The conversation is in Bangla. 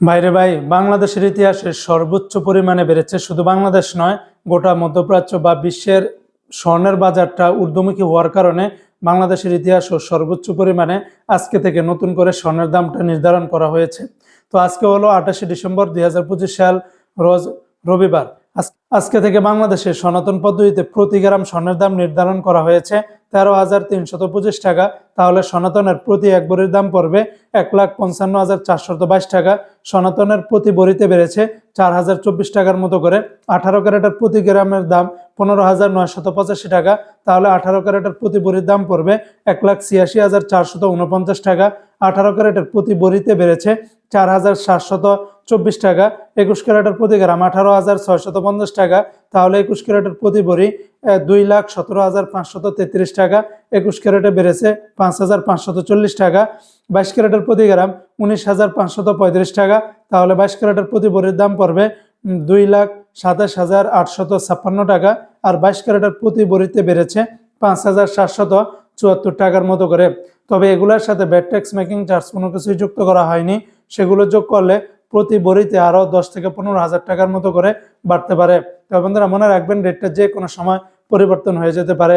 বাইরে ভাই, বাংলাদেশের ইতিহাসে সর্বোচ্চ পরিমাণে বেড়েছে শুধু বাংলাদেশ নয়, গোটা মধ্যপ্রাচ্য বা বিশ্বের স্বর্ণের বাজারটা ঊর্ধ্বমুখী হওয়ার কারণে বাংলাদেশের ইতিহাসও সর্বোচ্চ পরিমাণে আজকে থেকে নতুন করে স্বর্ণের দামটা নির্ধারণ করা হয়েছে। তো আজকে হলো আঠাশে ডিসেম্বর দুই হাজার পঁচিশ সাল, রোজ রবিবার। আজকে থেকে বাংলাদেশের সনাতন পদ্ধতিতে প্রতি গ্রাম স্বর্ণের দাম নির্ধারণ করা হয়েছে তেরো হাজার তিনশত পঁচিশ টাকা। তাহলে সনাতনের প্রতি এক ভরির দাম পড়বে এক লাখ পঞ্চান্ন হাজার চারশত বাইশ টাকা। সনাতনের প্রতি বড়িতে বেড়েছে চার হাজার চব্বিশ টাকার মতো করে। আঠারো ক্যারেটের প্রতি গ্রামের দাম পনেরো হাজার নয়শত পঁচাশি টাকা। তাহলে আঠারো ক্যারেটের প্রতি বড়ির দাম পড়বে এক লাখ ছিয়াশি হাজার চারশত উনপঞ্চাশ টাকা। আঠারো ক্যারেটের প্রতি বড়িতে বেড়েছে চার হাজার সাতশত চব্বিশ টাকা একুশ ক্যারেটের প্রতি গ্রাম আঠারো হাজার ছয়শত পঞ্চাশ টাকা তাহলে একুশ ক্যারেটের প্রতি আহ, দুই লাখ সতেরো হাজার পাঁচশত তেত্রিশ টাকা একুশ ক্যারেটে বেড়েছে পাঁচ হাজার পাঁচশত চল্লিশ টাকা বাইশ ক্যারেটের প্রতি গ্রাম উনিশ হাজার পাঁচশত পঁয়ত্রিশ টাকা তাহলে বাইশ ক্যারেটের প্রতি বড়ির দাম পড়বে দুই লাখ সাতাশ হাজার আটশত ছাপ্পান্ন টাকা আর বাইশ ক্যারেটের প্রতি বড়িতে বেড়েছে পাঁচ হাজার সাতশত চুয়াত্তর টাকার মতো করে। তবে এগুলোর সাথে ব্যাট ট্যাক্স মেকিং চার্জ কোনো কিছুই যুক্ত করা হয়নি। সেগুলো যোগ করলে প্রতি বড়িতে আরও দশ থেকে পনেরো হাজার টাকার মতো করে বাড়তে পারে। তবে বন্ধুরা মনে রাখবেন রেটটা যে কোনো সময় পরিবর্তন হয়ে যেতে পারে।